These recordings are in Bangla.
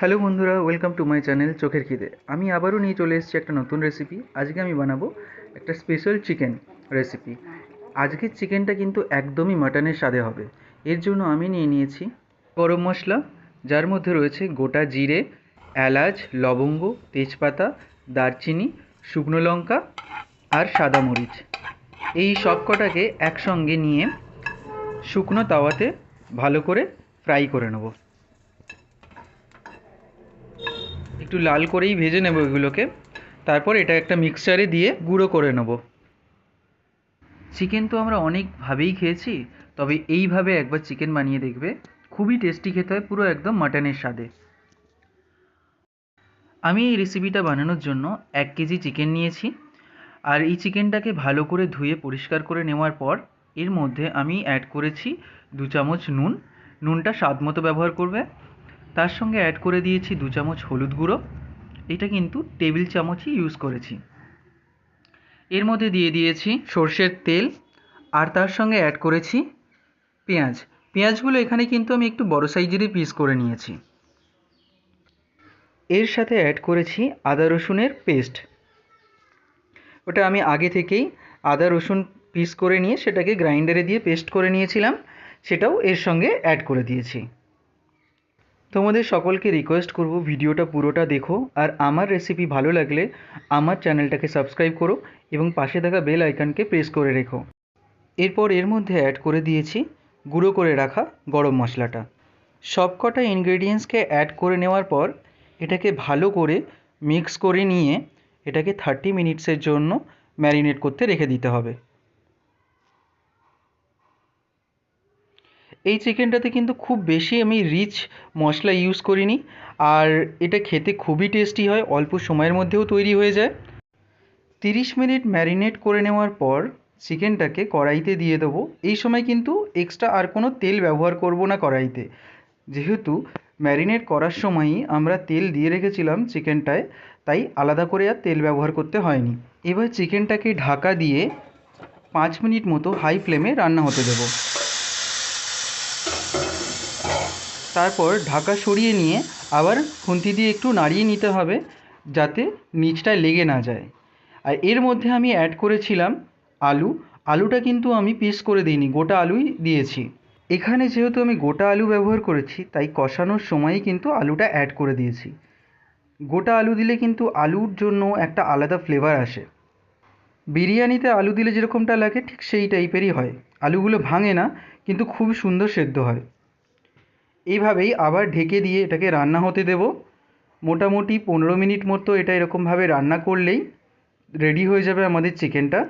হ্যালো বন্ধুরা ওয়েলকাম টু মাই চ্যানেল চোখের খিদে। আমি আবারও নিয়ে চলে এসেছি একটা নতুন রেসিপি আজকে আমি বানাবো একটা স্পেশাল চিকেন রেসিপি আজকের চিকেনটা কিন্তু একদমই মাটনের স্বাদে হবে। এর জন্য আমি নিয়ে নিয়েছি গরম মশলা, যার মধ্যে রয়েছে গোটা জিরে, এলাচ, লবঙ্গ, তেজপাতা, দারচিনি, শুকনো লঙ্কা আর সাদা মরিচ। এই সব কটাকে একসঙ্গে নিয়ে শুকনো তাওয়াতে ভালো করে ফ্রাই করে নেব। একটু লাল করেই ভেজে নেব এগুলোকে। তারপর এটা একটা মিক্সচারে দিয়ে গুঁড়ো করে নেব। চিকেন তো আমরা অনেকভাবেই খেয়েছি, তবে এইভাবে একবার চিকেন বানিয়ে দেখবে, খুবই টেস্টি খেতে হয়, পুরো একদম মাটনের স্বাদে। আমি এই রেসিপিটা বানানোর জন্য এক কেজি চিকেন নিয়েছি, আর এই চিকেনটাকে ভালো করে ধুয়ে পরিষ্কার করে নেওয়ার পর, এর মধ্যে আমি অ্যাড করেছি দু চামচ নুন। নুনটা স্বাদ মতো ব্যবহার করবে তার সঙ্গে অ্যাড করে দিয়েছি দু চামচ হলুদ গুঁড়ো। এটা কিন্তু টেবিল চামচই ইউজ করেছি। এর মধ্যে দিয়ে দিয়েছি সর্ষের তেল আর তার সঙ্গে অ্যাড করেছি পেঁয়াজ। পেঁয়াজগুলো এখানে কিন্তু আমি একটু বড় সাইজেরই পিস করে নিয়েছি। এর সাথে অ্যাড করেছি আদা রসুনের পেস্ট ওটা আমি আগে থেকেই আদা রসুন পিস করে নিয়ে সেটাকে গ্রাইন্ডারে দিয়ে পেস্ট করে নিয়েছিলাম। সেটাও এর সঙ্গে অ্যাড করে দিয়েছি। তোমাদের সকলকে রিকোয়েস্ট করব ভিডিওটা পুরোটা দেখো আর আমার রেসিপি ভালো লাগলে আমার চ্যানেলটাকে সাবস্ক্রাইব করো এবং পাশে থাকা বেল আইকনকে প্রেস করে রেখো। এরপর এর মধ্যে অ্যাড করে দিয়েছি গুঁড়ো করে রাখা গরম মশলাটা। সবকটা ইনগ্রেডিয়েন্টসকে অ্যাড করে নেওয়ার পর এটাকে ভালো করে মিক্স করে নিয়ে এটাকে থার্টি মিনিটসের জন্য ম্যারিনেট করতে রেখে দিতে হবে। এই চিকেনটাতে কিন্তু খুব বেশি আমি রিচ মশলা ইউজ করিনি। আর এটা খেতে খুবই টেস্টি হয়, অল্প সময়ের মধ্যেও তৈরি হয়ে যায়। তিরিশ মিনিট ম্যারিনেট করে নেওয়ার পর চিকেনটাকে কড়াইতে দিয়ে দেবো। এই সময় কিন্তু এক্সট্রা আর কোনো তেল ব্যবহার করব না কড়াইতে। যেহেতু ম্যারিনেট করার সময়ই আমরা তেল দিয়ে রেখেছিলাম চিকেনটায়, তাই আলাদা করে আর তেল ব্যবহার করতে হয়নি। এবার চিকেনটাকে ঢাকা দিয়ে পাঁচ মিনিট মতো হাই ফ্লেমে রান্না হতে দেবো। তারপর ঢাকা সরিয়ে নিয়ে আবার খুন্তি দিয়ে একটু নাড়িয়ে নিতে হবে যাতে নিচটায় লেগে না যায়। আর এর মধ্যে আমি অ্যাড করেছিলাম আলু। আলুটা কিন্তু আমি পিস করে দিইনি, গোটা আলুই দিয়েছি। এখানে যেহেতু আমি গোটা আলু ব্যবহার করেছি, তাই কষানোর সময়ই কিন্তু আলুটা অ্যাড করে দিয়েছি। গোটা আলু দিলে কিন্তু আলুর জন্য একটা আলাদা ফ্লেভার আসে। বিরিয়ানিতে আলু দিলে যেরকমটা লাগে, ঠিক সেই টাইপেরই হয়। আলুগুলো ভাঙে না, কিন্তু খুব সুন্দর সেদ্ধ হয়। এইভাবেই আবার ঢেকে দিয়ে এটাকে রান্না হতে দেব। মোটামুটি পনেরো মিনিট মতো এটা এরকমভাবে রান্না করলেই রেডি হয়ে যাবে আমাদের চিকেনটা।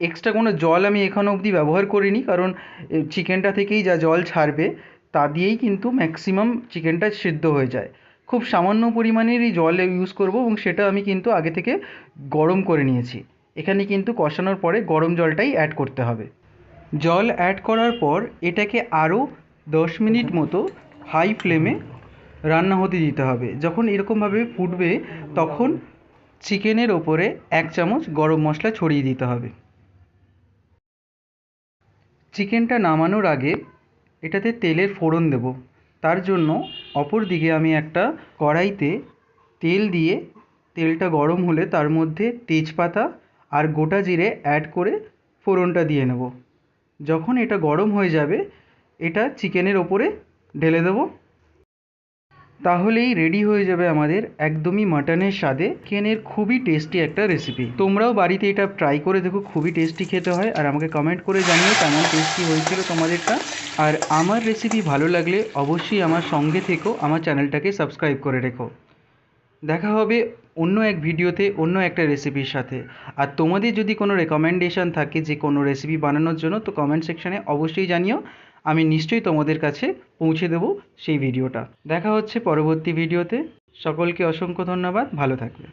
এক্সট্রা কোনো জল আমি এখনও অবধি ব্যবহার করিনি, কারণ চিকেনটা থেকেই যা জল ছাড়বে, তা দিয়েই কিন্তু ম্যাক্সিমাম চিকেনটা সিদ্ধ হয়ে যায়। খুব সামান্য পরিমাণেরই জল ইউজ করব এবং সেটা আমি কিন্তু আগে থেকে গরম করে নিয়েছি। এখানে কিন্তু কষানোর পরে গরম জলটাই অ্যাড করতে হবে। জল অ্যাড করার পর এটাকে আরও দশ মিনিট মতো হাই ফ্লেমে রান্না হতে দিতে হবে। যখন এরকমভাবে ফুটবে, তখন চিকেনের ওপরে এক চামচ গরম মশলা ছড়িয়ে দিতে হবে। চিকেনটা নামানোর আগে এটাতে তেলের ফোড়ন দেব। তার জন্য অপর দিকে আমি একটা কড়াইতে তেল দিয়ে তেলটা গরম হলে তার মধ্যে তেজপাতা আর গোটা জিরে অ্যাড করে ফোড়নটা দিয়ে নেব। যখন এটা গরম হয়ে যাবে এটা চিকেনের ওপরে ঢেলে দেবো। তাহলেই রেডি হয়ে যাবে আমাদের একদমই মাটনের স্বাদে। চিকেনের খুবই টেস্টি একটা রেসিপি তোমরাও বাড়িতে এটা ট্রাই করে দেখো, খুবই টেস্টি খেতে হয়। আর আমাকে কমেন্ট করে জানিও কেমন টেস্টি হয়েছিল তোমাদেরটা। আর আমার রেসিপি ভালো লাগলে অবশ্যই আমার সঙ্গে থেকো, আমার চ্যানেলটাকে সাবস্ক্রাইব করে রেখো। দেখা হবে অন্য এক ভিডিওতে, অন্য একটা রেসিপির সাথে। আর তোমাদের যদি কোনো রেকমেন্ডেশন থাকে যে কোনো রেসিপি বানানোর জন্য, তো কমেন্ট সেকশানে অবশ্যই জানিও। আমি নিশ্চয়ই তোমাদের কাছে পৌঁছে দেব সেই ভিডিওটা। দেখা হচ্ছে পরবর্তী ভিডিওতে। সকলকে অসংখ্য ধন্যবাদ। ভালো থাকবে